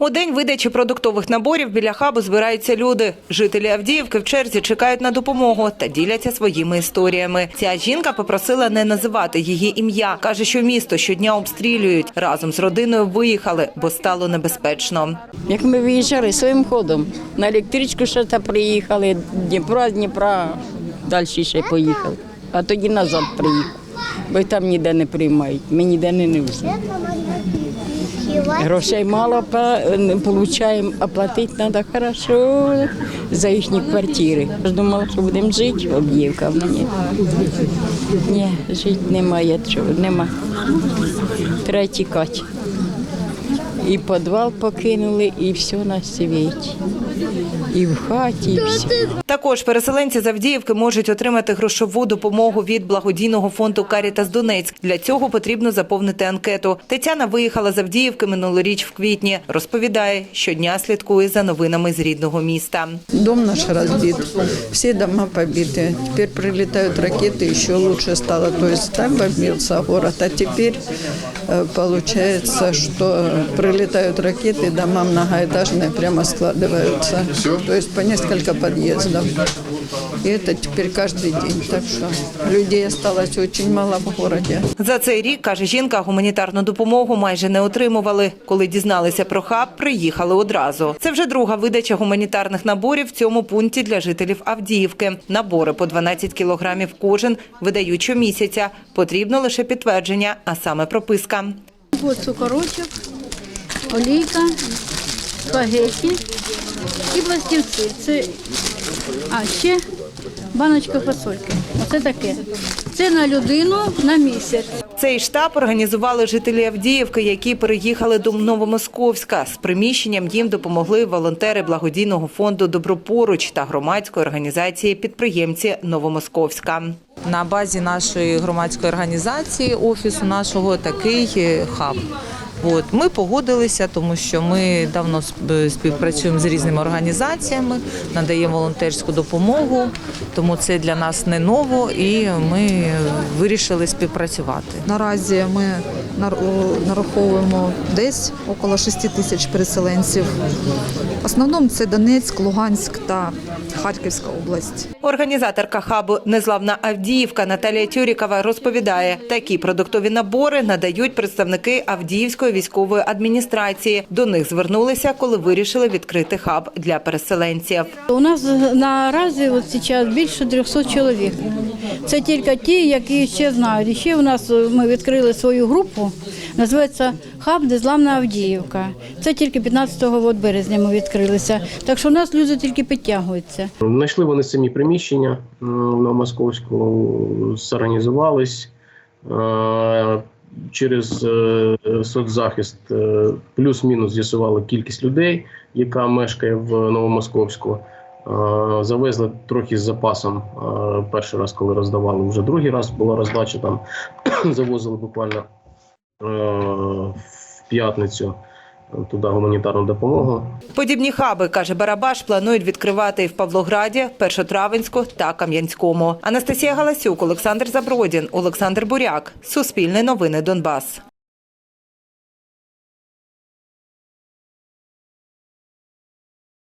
У день видачі продуктових наборів біля хабу збираються люди. Жителі Авдіївки в черзі чекають на допомогу та діляться своїми історіями. Ця жінка попросила не називати її ім'я. каже, що місто щодня обстрілюють. Разом з родиною виїхали, бо стало небезпечно. Як ми виїжджали своїм ходом, на електричку ще та приїхали, Дніпра, Дніпра, далі ще поїхали. А тоді назад приїхали, бо там ніде не приймають, ми ніде не несемо. Грошей мало не отримуємо, а платити треба хорошо за їхні квартири. Я думала, що будемо жити, об'ївка мені. Ні, жити немає чого, нема. Треба тікати. І підвал покинули, і все на світі. І в хаті, і все. Також переселенці з Авдіївки можуть отримати грошову допомогу від благодійного фонду Карітас Донецьк. Для цього потрібно заповнити анкету. Тетяна виїхала з Авдіївки минулоріч в квітні. Розповідає, щодня слідкує за новинами з рідного міста. Дом наш разбит, все дома побиты. Теперь прилетают ракеты, еще лучше стало. То есть так бомбился город, а теперь э, получается, что прилетают ракеты, дома многоэтажные прямо складываются. То есть по несколько подъездов. И это теперь каждый день. Так что людей осталось очень мало в городе. За цей рік, каже жінка, гуманітарну допомогу майже не отримували. Коли дізналися про хаб, приїхали одразу. Це вже друга видача гуманітарних наборів в цьому пункті для жителів Авдіївки. Набори по 12 кілограмів кожен видають щомісяця. Потрібно лише підтвердження, а саме прописка. Ось цукорочок, олійка, спагетті і пластівці. Це, а ще баночка фасольки. Оце таке. Це на людину на місяць. Цей штаб організували жителі Авдіївки, які переїхали до Новомосковська. З приміщенням їм допомогли волонтери благодійного фонду Добропоруч та громадської організації підприємці Новомосковська. На базі нашої громадської організації, офісу нашого, такий е, хаб. От ми погодилися, тому що ми давно співпрацюємо з різними організаціями, надаємо волонтерську допомогу, тому це для нас не ново, і ми вирішили співпрацювати. Наразі ми нар- нараховуємо десь около 6 тисяч переселенців. В основному це Донецьк, Луганськ та Харківська область. Організаторка хабу Незламна Авдіївка Наталія Тюрікова розповідає, такі продуктові набори надають представники Авдіївської військової адміністрації. До них звернулися, коли вирішили відкрити хаб для переселенців. У нас наразі от зараз більше 300 чоловік. Це тільки ті, які ще знають. І ще у нас е, ми відкрили свою групу, називається Хаб Незламна Авдіївка. Це тільки 15 березня ми відкрилися. Так що у нас люди тільки підтягуються. Знайшли вони самі приміщення на Московську, зорганізувались Е, через е, соцзахист е, плюс-мінус з'ясували кількість людей, яка мешкає в Новомосковську. Е, Завезли трохи з запасом е, перший раз, коли роздавали. Вже другий раз була роздача там завозили буквально е, в п'ятницю туди гуманітарну допомогу. Подібні хаби, каже Барабаш, планують відкривати в Павлограді, Першотравенську та Кам'янському. Анастасія Галасюк, Олександр Забродін, Олександр Буряк. Суспільне новини Донбас.